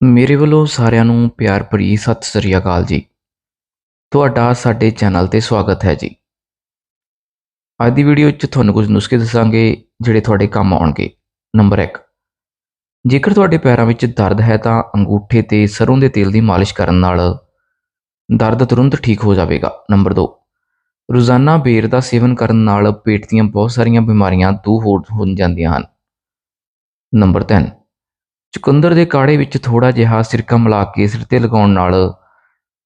ਮੇਰੇ ਵੱਲੋਂ ਸਾਰਿਆਂ ਨੂੰ ਪਿਆਰ ਭਰੀ ਸਤਿ ਸ੍ਰੀ ਅਕਾਲ ਜੀ। ਤੁਹਾਡਾ ਸਾਡੇ ਚੈਨਲ ਤੇ ਸਵਾਗਤ ਹੈ ਜੀ। ਅੱਜ ਦੀ ਵੀਡੀਓ 'ਚ ਤੁਹਾਨੂੰ ਕੁਝ ਨੁਸਖੇ ਦੱਸਾਂਗੇ, ਜਿਹੜੇ ਤੁਹਾਡੇ ਕੰਮ ਆਉਣਗੇ। ਨੰਬਰ 1 ਜੇਕਰ ਤੁਹਾਡੇ ਪੈਰਾਂ ਵਿੱਚ ਦਰਦ ਹੈ ਤਾਂ ਅੰਗੂਠੇ ਤੇ ਸਰੋਂ ਦੇ ਤੇਲ ਦੀ ਮਾਲਿਸ਼ ਕਰਨ ਨਾਲ ਦਰਦ ਤੁਰੰਤ ਠੀਕ ਹੋ ਜਾਵੇਗਾ। ਨੰਬਰ 2 ਰੋਜ਼ਾਨਾ ਬੇਰ ਦਾ ਸੇਵਨ ਕਰਨ ਨਾਲ ਪੇਟ ਦੀਆਂ ਬਹੁਤ ਸਾਰੀਆਂ ਬਿਮਾਰੀਆਂ ਦੂਰ ਹੋ ਹੋ ਜਾਂਦੀਆਂ ਹਨ। ਨੰਬਰ 3 ਚੁਕੰਦਰ ਦੇ ਕਾੜੇ ਵਿੱਚ ਥੋੜਾ ਜਿਹਾ ਸਿਰਕਾ ਮਿਲਾ ਕੇ ਸਿਰ ਤੇ ਲਗਾਉਣ ਨਾਲ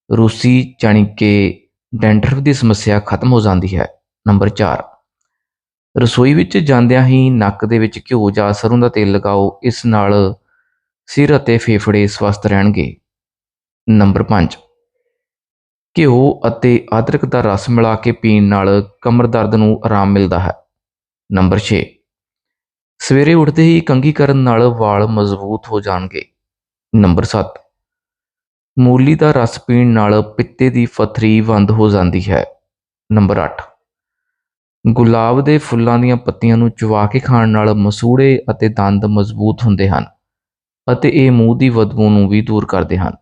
ਰੂਸੀ ਜਾਣੀ ਕਿ ਡੈਂਡਰਫ ਦੀ ਸਮੱਸਿਆ ਖਤਮ ਹੋ ਜਾਂਦੀ ਹੈ। ਨੰਬਰ 4 ਰਸੋਈ ਵਿੱਚ ਜਾਂਦਿਆਂ ਹੀ ਨੱਕ ਦੇ ਵਿੱਚ ਘਿਓ ਜਾਂ ਸਰੋਂ ਦਾ ਤੇਲ ਲਗਾਓ, ਇਸ ਨਾਲ ਸਿਰ ਅਤੇ ਫੇਫੜੇ ਸਵਸਥ ਰਹਿਣਗੇ। ਨੰਬਰ 5 ਘਿਓ ਅਤੇ ਅਦਰਕ ਦਾ ਰਸ ਮਿਲਾ ਕੇ ਪੀਣ ਨਾਲ ਕਮਰ ਦਰਦ ਨੂੰ ਆਰਾਮ ਮਿਲਦਾ ਹੈ। ਨੰਬਰ 6 ਸਵੇਰੇ ਉੱਠਦੇ ਹੀ ਕੰਘੀ ਕਰਨ ਨਾਲ ਵਾਲ ਮਜ਼ਬੂਤ ਹੋ ਜਾਣਗੇ। ਨੰਬਰ 7 ਮੂਲੀ ਦਾ ਰਸ ਪੀਣ ਨਾਲ ਪਿੱਤੇ ਦੀ ਫਥਰੀ ਬੰਦ ਹੋ ਜਾਂਦੀ ਹੈ। ਨੰਬਰ 8 ਗੁਲਾਬ ਦੇ ਫੁੱਲਾਂ ਦੀਆਂ ਪੱਤੀਆਂ ਨੂੰ ਚਵਾ ਕੇ ਖਾਣ ਨਾਲ ਮਸੂੜੇ ਅਤੇ ਦੰਦ ਮਜ਼ਬੂਤ ਹੁੰਦੇ ਹਨ ਅਤੇ ਇਹ ਮੂੰਹ ਦੀ ਬਦਬੂ ਨੂੰ ਵੀ ਦੂਰ ਕਰਦੇ ਹਨ।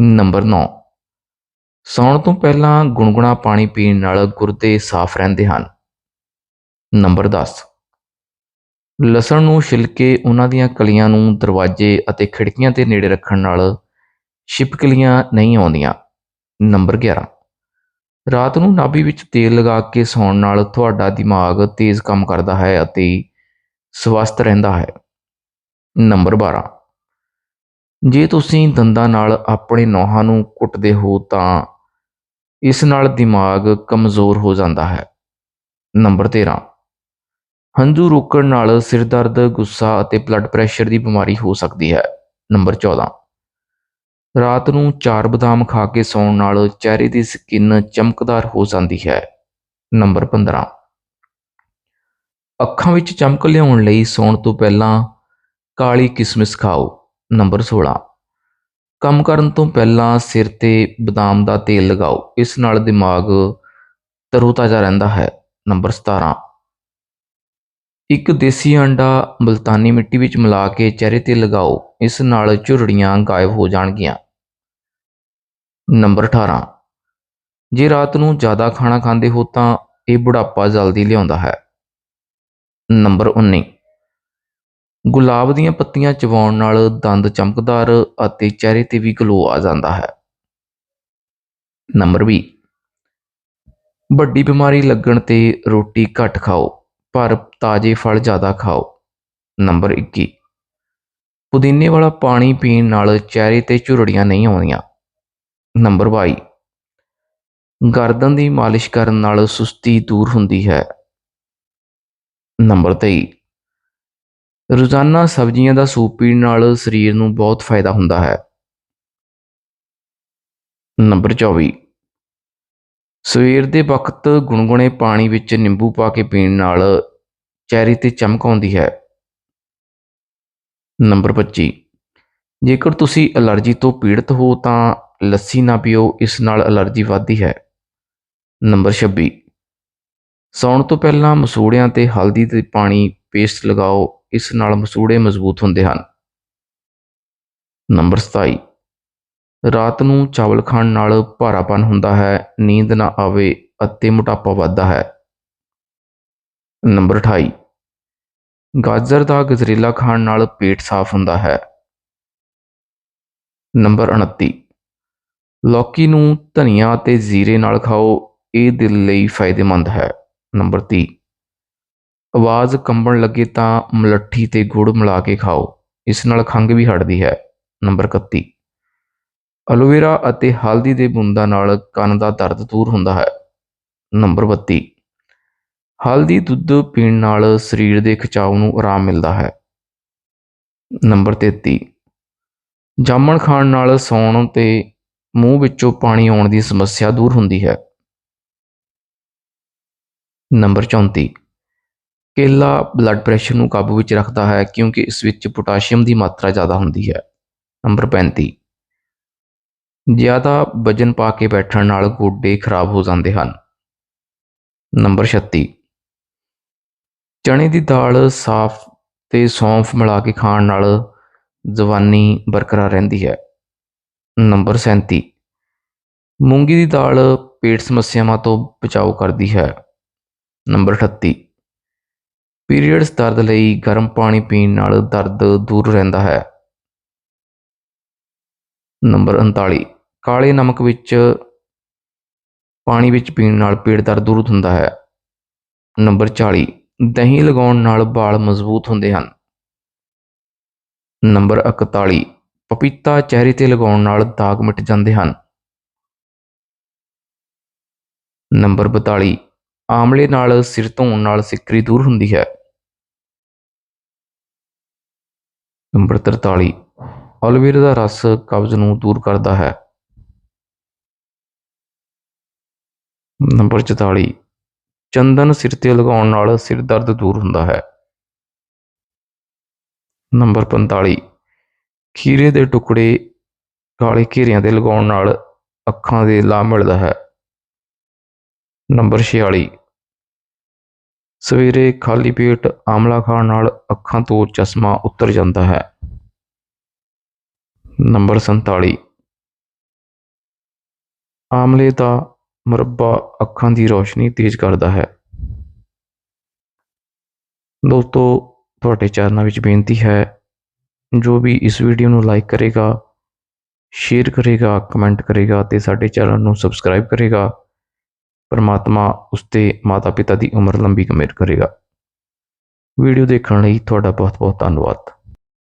ਨੰਬਰ 9 ਸੌਣ ਤੋਂ ਪਹਿਲਾਂ ਗੁਨਗੁਣਾ ਪਾਣੀ ਪੀਣ ਨਾਲ ਗੁਰਦੇ ਸਾਫ਼ ਰਹਿੰਦੇ ਹਨ। ਨੰਬਰ 10 ਲਸਣ ਨੂੰ ਛਿਲ ਕੇ ਉਹਨਾਂ ਦੀਆਂ ਕਲੀਆਂ ਨੂੰ ਦਰਵਾਜ਼ੇ ਅਤੇ ਖਿੜਕੀਆਂ ਦੇ ਨੇੜੇ ਰੱਖਣ ਨਾਲ ਛਿਪਕਲੀਆਂ ਨਹੀਂ ਆਉਂਦੀਆਂ। ਨੰਬਰ 11 ਰਾਤ ਨੂੰ ਨਾਭੀ ਵਿੱਚ ਤੇਲ ਲਗਾ ਕੇ ਸੌਣ ਨਾਲ ਤੁਹਾਡਾ ਦਿਮਾਗ ਤੇਜ਼ ਕੰਮ ਕਰਦਾ ਹੈ ਅਤੇ ਸਵਸਥ ਰਹਿੰਦਾ ਹੈ। ਨੰਬਰ 12 ਜੇ ਤੁਸੀਂ ਦੰਦਾਂ ਨਾਲ ਆਪਣੇ ਨੋਹਾਂ ਨੂੰ ਕੁੱਟਦੇ ਹੋ ਤਾਂ ਇਸ ਨਾਲ ਦਿਮਾਗ ਕਮਜ਼ੋਰ ਹੋ ਜਾਂਦਾ ਹੈ। ਨੰਬਰ 13 ਹੰਝੂ ਰੋਕਣ ਨਾਲ ਸਿਰ ਦਰਦ, ਗੁੱਸਾ ਅਤੇ ਬਲੱਡ ਪ੍ਰੈਸ਼ਰ ਦੀ ਬਿਮਾਰੀ ਹੋ ਸਕਦੀ ਹੈ। ਨੰਬਰ 14 ਰਾਤ ਨੂੰ ਚਾਰ ਬਦਾਮ ਖਾ ਕੇ ਸੌਣ ਨਾਲ ਚਿਹਰੇ ਦੀ ਸਕਿਨ ਚਮਕਦਾਰ ਹੋ ਜਾਂਦੀ ਹੈ। ਨੰਬਰ 15 ਅੱਖਾਂ ਵਿੱਚ ਚਮਕ ਲਿਆਉਣ ਲਈ ਸੌਣ ਤੋਂ ਪਹਿਲਾਂ ਕਾਲੀ ਕਿਸਮਿਸ ਖਾਓ। ਨੰਬਰ 16 ਕੰਮ ਕਰਨ ਤੋਂ ਪਹਿਲਾਂ ਸਿਰ ਤੇ ਬਦਾਮ ਦਾ ਤੇਲ ਲਗਾਓ। ਇਸ ਨਾਲ ਦਿਮਾਗ ਤਰੋਤਾਜ਼ਾ ਰਹਿੰਦਾ ਹੈ। ਨੰਬਰ 17 ਇੱਕ ਦੇਸੀ ਅੰਡਾ ਮਲਤਾਨੀ ਮਿੱਟੀ ਵਿੱਚ ਮਿਲਾ ਕੇ ਚਿਹਰੇ ਤੇ ਲਗਾਓ, ਇਸ ਨਾਲ ਝੁਰੜੀਆਂ ਗਾਇਬ ਹੋ ਜਾਣਗੀਆਂ। ਨੰਬਰ 18 ਜੇ ਰਾਤ ਨੂੰ ਜ਼ਿਆਦਾ ਖਾਣਾ ਖਾਂਦੇ ਹੋ ਤਾਂ ਇਹ ਬੁਢਾਪਾ ਜਲਦੀ ਲਿਆਉਂਦਾ ਹੈ। ਨੰਬਰ 19 ਗੁਲਾਬ ਦੀਆਂ ਪੱਤੀਆਂ ਚਬਾਉਣ ਨਾਲ ਦੰਦ ਚਮਕਦਾਰ ਅਤੇ ਚਿਹਰੇ ਤੇ ਵੀ ਗਲੋ ਆ ਜਾਂਦਾ ਹੈ। ਨੰਬਰ 20 ਵੱਡੀ ਬਿਮਾਰੀ ਲੱਗਣ ਤੇ ਰੋਟੀ ਘੱਟ ਖਾਓ। ਪਰ ਤਾਜ਼ੇ ਫਲ ਜ਼ਿਆਦਾ ਖਾਓ। ਨੰਬਰ 21 ਪੁਦੀਨੇ ਵਾਲਾ ਪਾਣੀ ਪੀਣ ਨਾਲ ਚਿਹਰੇ ਤੇ ਝੁਰੜੀਆਂ ਨਹੀਂ ਆਉਂਦੀਆਂ। ਨੰਬਰ 22 ਗਰਦਨ ਦੀ ਮਾਲਿਸ਼ ਕਰਨ ਨਾਲ ਸੁਸਤੀ ਦੂਰ ਹੁੰਦੀ ਹੈ। ਨੰਬਰ 23 ਰੋਜ਼ਾਨਾ ਸਬਜ਼ੀਆਂ ਦਾ ਸੂਪ ਪੀਣ ਨਾਲ ਸਰੀਰ ਨੂੰ ਬਹੁਤ ਫਾਇਦਾ ਹੁੰਦਾ ਹੈ। ਨੰਬਰ 24 ਸਵੇਰ ਦੇ ਵਕਤ ਗੁਨਗੁਨੇ ਪਾਣੀ ਵਿੱਚ ਨਿੰਬੂ ਪਾ ਕੇ ਪੀਣ ਨਾਲ ਚਿਹਰੇ ਤੇ ਚਮਕ ਆਉਂਦੀ ਹੈ। ਨੰਬਰ 25 ਜੇਕਰ ਤੁਸੀਂ ਅਲਰਜੀ ਤੋਂ ਪੀੜਤ ਹੋ ਤਾਂ ਲੱਸੀ ਨਾ ਪੀਓ, ਇਸ ਨਾਲ ਅਲਰਜੀ ਵੱਧਦੀ ਹੈ। ਨੰਬਰ 26 ਸੌਣ ਤੋਂ ਪਹਿਲਾਂ ਮਸੂੜਿਆਂ ਤੇ ਹਲਦੀ ਤੇ ਪਾਣੀ ਪੇਸਟ ਲਗਾਓ, ਇਸ ਨਾਲ ਮਸੂੜੇ ਮਜ਼ਬੂਤ ਹੁੰਦੇ ਹਨ। ਨੰਬਰ 27 ਰਾਤ ਨੂੰ ਚਾਵਲ ਖਾਣ ਨਾਲ ਭਾਰਾਪਨ ਹੁੰਦਾ ਹੈ, ਨੀਂਦ ਨਾ ਆਵੇ ਅਤੇ ਮੋਟਾਪਾ ਵੱਧਦਾ ਹੈ। ਨੰਬਰ 28 ਗਾਜਰ ਦਾ ਗਜਰੇਲਾ ਖਾਣ ਨਾਲ ਪੇਟ ਸਾਫ਼ ਹੁੰਦਾ ਹੈ। ਨੰਬਰ 29 ਲੌਕੀ ਨੂੰ ਧਨੀਆ ਅਤੇ ਜ਼ੀਰੇ ਨਾਲ ਖਾਓ, ਇਹ ਦਿਲ ਲਈ ਫਾਇਦੇਮੰਦ ਹੈ। ਨੰਬਰ 30 ਆਵਾਜ਼ ਕੰਬਣ ਲੱਗੇ ਤਾਂ ਮਲੱਠੀ ਤੇ ਗੁੜ ਮਿਲਾ ਕੇ ਖਾਓ, ਇਸ ਨਾਲ ਖੰਘ ਵੀ ਹਟਦੀ ਹੈ। ਨੰਬਰ 31 ਐਲੋਵੇਰਾ ਅਤੇ ਹਲਦੀ ਦੇ ਬੂੰਦਾਂ ਨਾਲ ਕੰਨ ਦਾ ਦਰਦ ਦੂਰ ਹੁੰਦਾ ਹੈ। ਨੰਬਰ 32 ਹਲਦੀ ਦੁੱਧ ਪੀਣ ਨਾਲ ਸਰੀਰ ਦੇ ਖਿਚਾਓ ਨੂੰ ਆਰਾਮ ਮਿਲਦਾ ਹੈ। ਨੰਬਰ 33 ਜਾਮਣ ਖਾਣ ਨਾਲ ਸੌਣ ਤੇ ਮੂੰਹ ਵਿੱਚੋਂ ਪਾਣੀ ਆਉਣ ਦੀ ਸਮੱਸਿਆ ਦੂਰ ਹੁੰਦੀ ਹੈ। ਨੰਬਰ 34 ਕੇਲਾ ਬਲੱਡ ਪ੍ਰੈਸ਼ਰ ਨੂੰ ਕਾਬੂ ਵਿੱਚ ਰੱਖਦਾ ਹੈ ਕਿਉਂਕਿ ਇਸ ਵਿੱਚ ਪੋਟਾਸ਼ੀਅਮ ਦੀ ਮਾਤਰਾ ਜ਼ਿਆਦਾ ਹੁੰਦੀ ਹੈ। ਨੰਬਰ 35 ਜ਼ਿਆਦਾ ਵਜਨ ਪਾ ਕੇ ਬੈਠਣ ਨਾਲ ਗੋਡੇ ਖਰਾਬ ਹੋ ਜਾਂਦੇ ਹਨ। ਨੰਬਰ 36 ਚਣੇ ਦੀ ਦਾਲ ਸਾਫ਼ ਤੇ ਸੌਂਫ ਮਿਲਾ ਕੇ ਖਾਣ ਨਾਲ ਜਵਾਨੀ ਬਰਕਰਾਰ ਰਹਿੰਦੀ ਹੈ। ਨੰਬਰ 37 ਮੂੰਗੀ ਦੀ ਦਾਲ ਪੇਟ ਸਮੱਸਿਆਵਾਂ ਤੋਂ ਬਚਾਓ ਕਰਦੀ ਹੈ। ਨੰਬਰ 38 ਪੀਰੀਅਡਸ ਦਰਦ ਲਈ ਗਰਮ ਪਾਣੀ ਪੀਣ ਨਾਲ ਦਰਦ ਦੂਰ ਰਹਿੰਦਾ ਹੈ। ਨੰਬਰ 39 ਕਾਲੇ ਨਮਕ ਵਿੱਚ ਪਾਣੀ ਵਿੱਚ ਪੀਣ ਨਾਲ ਪੇਟ ਦਰਦ ਦੂਰ ਹੁੰਦਾ ਹੈ। ਨੰਬਰ 40 ਦਹੀਂ ਲਗਾਉਣ ਨਾਲ ਵਾਲ ਮਜ਼ਬੂਤ ਹੁੰਦੇ ਹਨ। ਨੰਬਰ 41 ਪਪੀਤਾ ਚਿਹਰੇ ਤੇ ਲਗਾਉਣ ਨਾਲ ਦਾਗ ਮਿਟ ਜਾਂਦੇ ਹਨ। ਨੰਬਰ 42 ਆਮਲੇ ਨਾਲ ਸਿਰ ਧੋਣ ਨਾਲ ਸਿੱਕਰੀ ਦੂਰ ਹੁੰਦੀ ਹੈ। ਨੰਬਰ 43 ਐਲੋਵੇਰਾ ਦਾ ਰਸ ਕਬਜ਼ ਨੂੰ ਦੂਰ ਕਰਦਾ ਹੈ। ਨੰਬਰ 44 ਚੰਦਨ ਸਿਰ ਤੇ ਲਗਾਉਣ ਨਾਲ ਸਿਰ ਦਰਦ ਦੂਰ ਹੁੰਦਾ ਹੈ। ਨੰਬਰ 45 ਖੀਰੇ ਦੇ ਟੁਕੜੇ ਕਾਲੇ ਘੇਰਿਆਂ ਤੇ ਲਗਾਉਣ ਨਾਲ ਅੱਖਾਂ ਦੇ ਲਾਭ ਮਿਲਦਾ ਹੈ। ਨੰਬਰ 46 ਸਵੇਰੇ ਖਾਲੀ ਪੇਟ ਆਮਲਾ ਖਾਣ ਨਾਲ ਅੱਖਾਂ ਤੋਂ ਚਸ਼ਮਾ ਉਤਰ ਜਾਂਦਾ ਹੈ। ਨੰਬਰ 47 ਆਮਲੇ ਦਾ ਮੁਰੱਬਾ ਅੱਖਾਂ ਦੀ ਰੌਸ਼ਨੀ ਤੇਜ਼ ਕਰਦਾ ਹੈ। ਦੋਸਤੋ, ਤੁਹਾਡੇ ਚੈਨਲ ਵਿੱਚ ਬੇਨਤੀ ਹੈ, ਜੋ ਵੀ ਇਸ ਵੀਡੀਓ ਨੂੰ ਲਾਈਕ ਕਰੇਗਾ ਸ਼ੇਅਰ ਕਰੇਗਾ ਕਮੈਂਟ ਕਰੇਗਾ ਤੇ ਸਾਡੇ ਚੈਨਲ ਨੂੰ ਸਬਸਕ੍ਰਾਈਬ ਕਰੇਗਾ, ਪਰਮਾਤਮਾ ਉਸਤੇ ਮਾਤਾ ਪਿਤਾ ਦੀ ਉਮਰ ਲੰਬੀ ਕਮੇਰ ਕਰੇਗਾ। ਵੀਡੀਓ ਦੇਖਣ ਲਈ ਤੁਹਾਡਾ ਬਹੁਤ ਬਹੁਤ ਧੰਨਵਾਦ।